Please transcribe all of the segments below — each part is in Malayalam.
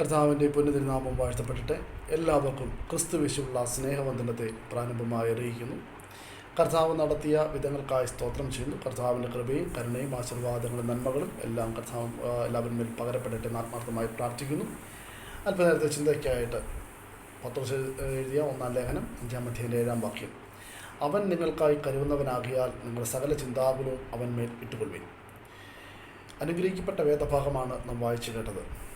കർത്താവിന്റെ പുനതിരുനാമം വാഴ്ത്തപ്പെട്ടിട്ട് എല്ലാവർക്കും ക്രിസ്തുവിശുള്ള സ്നേഹവന്ദനത്തെ പ്രാരംഭമായി അറിയിക്കുന്നു. കർത്താവ് നടത്തിയ വിധങ്ങൾക്കായി സ്തോത്രം ചെയ്യുന്നു. കർത്താവിന്റെ കൃപയും കരുണയും ആശീർവാദങ്ങളും നന്മകളും എല്ലാം കർത്താവ് എല്ലാവരും മേൽ പകരപ്പെട്ടിട്ട് ആത്മാർത്ഥമായി പ്രാർത്ഥിക്കുന്നു. അല്പനേരത്തെ ചിന്തയ്ക്കായിട്ട് പത്രോസ് എഴുതിയ ഒന്നാം ലേഖനം അഞ്ചാം അധ്യയന്റെ ഏഴാം വാക്യം. അവൻ നിങ്ങൾക്കായി കരുതുന്നവനാകിയാൽ നിങ്ങളുടെ സകല ചിന്താകുലവും അവൻ മേൽ ഇട്ടുകൊള്ളുവിൻ. അനുഗ്രഹിക്കപ്പെട്ട വേദഭാഗമാണ് നാം വായിച്ചു കേട്ടത്.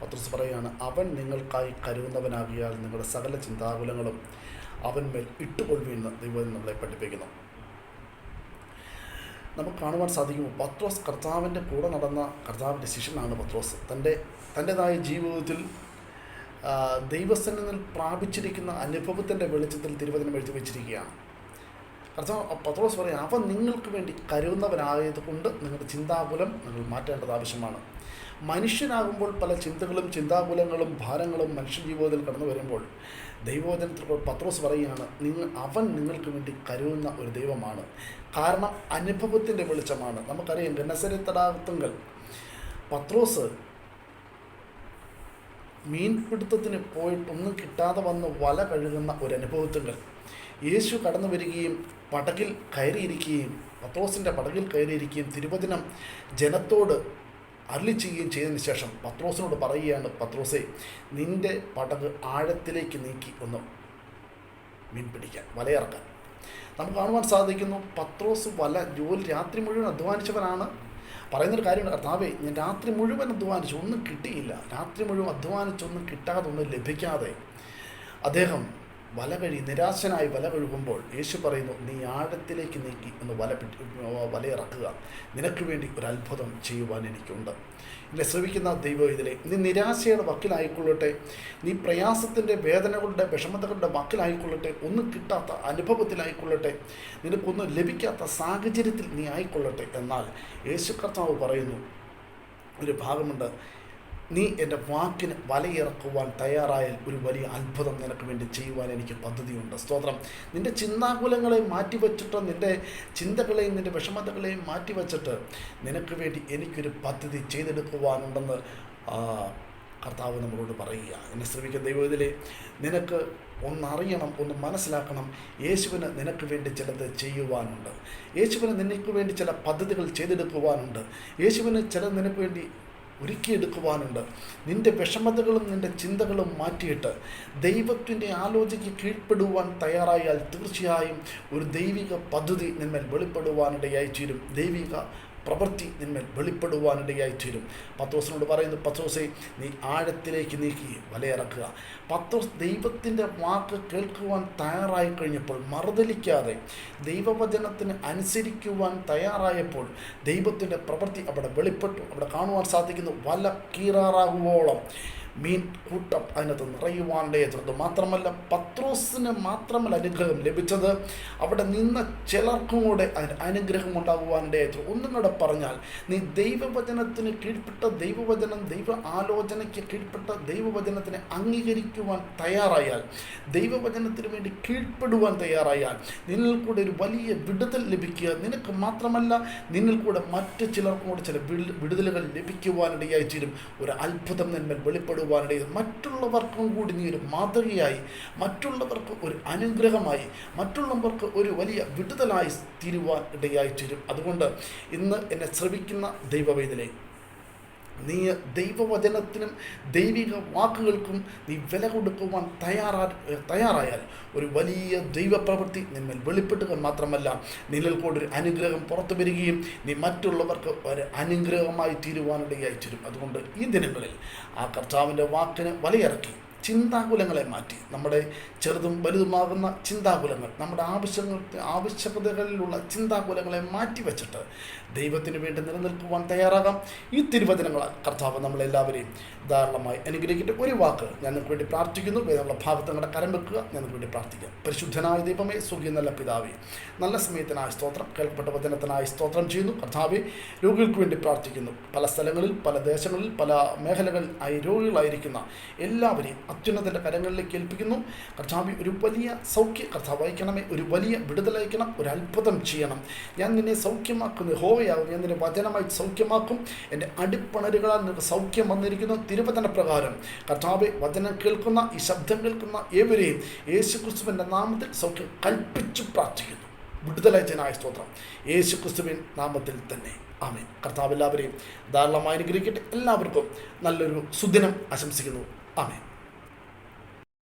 പത്രോസ് പറയുകയാണ് അവൻ നിങ്ങൾക്കായി കരുതുന്നവനാകിയാൽ നിങ്ങളുടെ സകല ചിന്താകുലങ്ങളും അവൻ മേൽ ഇട്ടുകൊള്ളുമെന്ന് ദൈവം നമ്മളെ പഠിപ്പിക്കുന്നു. നമുക്ക് കാണുവാൻ സാധിക്കും പത്രോസ് കർത്താവിന്റെ കൂടെ നടന്ന കർത്താവിന്റെ ശിഷ്യനാണ് പത്രോസ്. തന്റെ തന്റെതായ ജീവിതത്തിൽ ദൈവസന്നിധിയിൽ പ്രാപിച്ചിരിക്കുന്ന അനുഭവത്തിന്റെ വെളിച്ചത്തിൽ തിരുവചനം എഴുതി വെച്ചിരിക്കുകയാണ്. കർത്താവ് പത്രോസ് പറയും അവൻ നിങ്ങൾക്ക് വേണ്ടി കരുതുന്നവനായത് കൊണ്ട് നിങ്ങളുടെ ചിന്താകുലം നിങ്ങൾ മാറ്റേണ്ടത് ആവശ്യമാണ്. മനുഷ്യനാകുമ്പോൾ പല ചിന്തകളും ചിന്താകുലങ്ങളും ഭാരങ്ങളും മനുഷ്യ ജീവിതത്തിൽ കടന്നു വരുമ്പോൾ ദൈവവചനത്തിൽ പത്രോസ് പറയുകയാണ് നിങ്ങൾ അവൻ നിങ്ങൾക്ക് വേണ്ടി കരുതുന്ന ഒരു ദൈവമാണ്. കാരണം അനുഭവത്തിന്റെ വെളിച്ചമാണ്. നമുക്കറിയാം ഗണസരി തടാകത്തുങ്കൽ പത്രോസ് മീൻപിടുത്തത്തിന് പോയിട്ടൊന്നും കിട്ടാതെ വന്ന് വല കഴുകുന്ന ഒരു അനുഭവത്തുങ്കൽ യേശു കടന്നു വരികയും പടകിൽ കയറിയിരിക്കുകയും പത്രോസിന്റെ പടകിൽ കയറിയിരിക്കുകയും തിരുവചനം ജനത്തോട് അരളി ചെയ്യുകയും ചെയ്തതിന് ശേഷം പത്രോസിനോട് പറയുകയാണ് പത്രോസെ നിന്റെ പടക് ആഴത്തിലേക്ക് നീക്കി ഒന്ന് മീൻ പിടിക്കാൻ വലയിറക്കാൻ. നമുക്ക് കാണുവാൻ സാധിക്കുന്നു പത്രോസ് വല ജോലി രാത്രി മുഴുവൻ അധ്വാനിച്ചവനാണ്. പറയുന്നൊരു കാര്യമുണ്ട്. കർത്താവേ ഞാൻ രാത്രി മുഴുവൻ അധ്വാനിച്ചു ഒന്നും കിട്ടിയില്ല. രാത്രി മുഴുവൻ അധ്വാനിച്ചൊന്നും കിട്ടാതെ ഒന്നും ലഭിക്കാതെ അദ്ദേഹം വല കഴി നിരാശനായി വല കഴുകുമ്പോൾ യേശു പറയുന്നു നീ ആഴത്തിലേക്ക് നീക്കി ഒന്ന് വല പിടി വലയിറക്കുക നിനക്ക് വേണ്ടി ഒരു അത്ഭുതം ചെയ്യുവാൻ എനിക്കുണ്ട്. എന്നെ ശ്രമിക്കുന്ന ദൈവം ഇതിലെ നീ നിരാശയുടെ വക്കിലായിക്കൊള്ളട്ടെ. നീ പ്രയാസത്തിന്റെ വേദനകളുടെ വിഷമതകളുടെ വക്കിലായിക്കൊള്ളട്ടെ. ഒന്നും കിട്ടാത്ത അനുഭവത്തിലായിക്കൊള്ളട്ടെ. നിനക്കൊന്നും ലഭിക്കാത്ത സാഹചര്യത്തിൽ നീ ആയിക്കൊള്ളട്ടെ. എന്നാൽ യേശു കർത്താവ് പറയുന്നു ഒരു ഭാഗമുണ്ട്. നീ എന്റെ വാക്കിന് വലയിറക്കുവാൻ തയ്യാറായാൽ ഒരു വലിയ അത്ഭുതം നിനക്ക് വേണ്ടി ചെയ്യുവാൻ എനിക്ക് പദ്ധതിയുണ്ട്. സ്തോത്രം. നിന്റെ ചിന്താകുലങ്ങളെ മാറ്റിവെച്ചിട്ട് നിന്റെ ചിന്തകളെയും നിന്റെ വിഷമതകളെയും മാറ്റിവെച്ചിട്ട് നിനക്ക് വേണ്ടി എനിക്കൊരു പദ്ധതി ചെയ്തെടുക്കുവാനുണ്ടെന്ന് കർത്താവ് നമ്മളോട് പറയുക. എന്നെ ശ്രമിക്കുന്ന ദൈവത്തിലെ നിനക്ക് ഒന്നറിയണം ഒന്ന് മനസ്സിലാക്കണം. യേശുവിന് നിനക്ക് വേണ്ടി ചിലത് ചെയ്യുവാനുണ്ട്. യേശുവിന് നിനക്ക് വേണ്ടി ചില പദ്ധതികൾ ചെയ്തെടുക്കുവാനുണ്ട്. യേശുവിന് ചില നിനക്ക് വേണ്ടി ഒരുക്കിയെടുക്കുവാനുണ്ട് നിന്റെ വിഷമതകളും നിന്റെ ചിന്തകളും മാറ്റിയിട്ട് ദൈവത്തിന്റെ ആലോചനയ്ക്ക് കീഴ്പ്പെടുവാൻ തയ്യാറായാൽ തീർച്ചയായും ഒരു ദൈവിക പദ്ധതി നിന്നെ വെളിപ്പെടുവാനിടയായി തീരും ദൈവിക പ്രവൃത്തി നിന്മേൽ വെളിപ്പെടുവാനിടയായി തീരും പത്രോസിനോട് പറയുന്നു പത്രോസെ നീ ആഴത്തിലേക്ക് നീക്കി വലയിറക്കുക. പത്രോസ് ദൈവത്തിന്റെ വാക്ക് കേൾക്കുവാൻ തയ്യാറായി കഴിഞ്ഞപ്പോൾ മറുതലിക്കാതെ ദൈവവചനത്തിന് അനുസരിക്കുവാൻ തയ്യാറായപ്പോൾ ദൈവത്തിന്റെ പ്രവൃത്തി അവിടെ വെളിപ്പെട്ടു. അവിടെ കാണുവാൻ സാധിക്കുന്നു വല കീറാറാകുവോളം. മീൻ കൂട്ടം അതിനകത്ത് നിറയുവാനിടയത് മാത്രമല്ല പത്രോസിന് മാത്രമല്ല അനുഗ്രഹം ലഭിച്ചത് അവിടെ നിന്ന ചിലർക്കും കൂടെ അതിന് അനുഗ്രഹം ഉണ്ടാകുവാനിടയത് ഒന്നും കൂടെ പറഞ്ഞാൽ നീ ദൈവവചനത്തിന് കീഴ്പ്പെട്ട ദൈവവചനം ദൈവ ആലോചനയ്ക്ക് കീഴ്പ്പെട്ട ദൈവവചനത്തിനെ അംഗീകരിക്കുവാൻ തയ്യാറായാൽ ദൈവവചനത്തിന് വേണ്ടി കീഴ്പ്പെടുവാൻ തയ്യാറായാൽ നിന്നിൽ കൂടെ ഒരു വലിയ വിടുതൽ ലഭിക്കുക. നിനക്ക് മാത്രമല്ല നിന്നിൽ കൂടെ മറ്റ് ചിലർക്കും കൂടെ ചില വിടു- വിടുതലുകൾ ലഭിക്കുവാനിടയായി തീരും. ഒരു അത്ഭുതം നിന്മേൽ വെളിപ്പെടുവാനിടയും മറ്റുള്ളവർക്കും കൂടി നീ ഒരു മാതൃകയായി മറ്റുള്ളവർക്ക് ഒരു അനുഗ്രഹമായി മറ്റുള്ളവർക്ക് ഒരു വലിയ വിടുതലായി തീരുവാൻ ഇടയായി തീരും. അതുകൊണ്ട് ഇന്ന് എന്നെ ശ്രമിക്കുന്ന ദൈവവേദനെ നീ ദൈവവചനത്തിനും ദൈവിക വാക്കുകൾക്കും നീ വില കൊടുക്കുവാൻ തയ്യാറാ തയ്യാറായാൽ ഒരു വലിയ ദൈവപ്രവൃത്തി നിന്മേൽ വെളിപ്പെട്ടുക മാത്രമല്ല നിന്നിൽ കൂടെ ഒരു അനുഗ്രഹം പുറത്തു വരികയും നീ മറ്റുള്ളവർക്ക് ഒരു അനുഗ്രഹമായി തീരുവാനിടയായി തീരും. അതുകൊണ്ട് ഈ ദിനങ്ങളിൽ ആ കർത്താവിന്റെ വാക്കിന് വലയിറക്കി. ചിന്താകുലങ്ങളെ മാറ്റി. നമ്മുടെ ചെറുതും വലുതുമാകുന്ന ചിന്താകുലങ്ങൾ നമ്മുടെ ആവശ്യങ്ങൾ ആവശ്യകതകളിലുള്ള ചിന്താകുലങ്ങളെ മാറ്റിവെച്ചിട്ട് ദൈവത്തിന് വേണ്ടി നിലനിൽക്കുവാൻ തയ്യാറാകാം. ഈ തിരുവചനങ്ങളാൽ കർത്താവ് നമ്മളെല്ലാവരെയും ധാരാളമായി അനുഗ്രഹിക്കട്ടെ. ഒരു വാക്ക് ഞാൻ നിങ്ങൾക്ക് വേണ്ടി പ്രാർത്ഥിക്കുന്നു. വേദമുള്ള ഭാഗത്ത് നിങ്ങളുടെ കരം വെക്കുക. ഞാൻ നിങ്ങൾക്ക് വേണ്ടി പ്രാർത്ഥിക്കാം. പരിശുദ്ധനായ ദൈവമേ സുഖി നല്ല പിതാവേ നല്ല സമയത്തിനായ സ്തോത്രം. കേൾക്കപ്പെട്ട വചനത്തിനായി സ്തോത്രം ചെയ്യുന്നു. കർത്താവെ രോഗികൾക്ക് വേണ്ടി പ്രാർത്ഥിക്കുന്നു. പല സ്ഥലങ്ങളിൽ പല ദേശങ്ങളിൽ പല മേഖലകളിൽ ആയി രോഗികളായിരിക്കുന്ന എല്ലാവരെയും അത്യുന്നതന്റെ കരങ്ങളിലേക്ക് ഏൽപ്പിക്കുന്നു. കർത്താവ് ഒരു വലിയ സൗഖ്യ കർത്താവ് അയക്കണമേ. ഒരു വലിയ വിടുതലയക്കണം ഒരു അത്ഭുതം ചെയ്യണം. ഞാൻ നിന്നെ സൗഖ്യമാക്കുന്നു. ഹോവയാകും ഞാൻ നിന്നെ വചനമായി സൗഖ്യമാക്കും. എന്റെ അടിപ്പണരുകളാൽ നിനക്ക് സൗഖ്യം വന്നിരിക്കുന്നു. തിരുവചന പ്രകാരം. കർത്താവ് വചനം കേൾക്കുന്ന ഈ ശബ്ദം കേൾക്കുന്ന ഏവരെയും യേശു ക്രിസ്തുവിന്റെ നാമത്തിൽ സൗഖ്യം കൽപ്പിച്ചു പ്രാർത്ഥിക്കുന്നു. വിടുതലയച്ചനായ സ്തോത്രം. യേശു ക്രിസ്തുവിൻ നാമത്തിൽ തന്നെ. ആമേൻ. കർത്താവ് എല്ലാവരെയും ധാരാളമായി അനുഗ്രഹിക്കട്ടെ. എല്ലാവർക്കും നല്ലൊരു സുദിനം ആശംസിക്കുന്നു. ആമേൻ.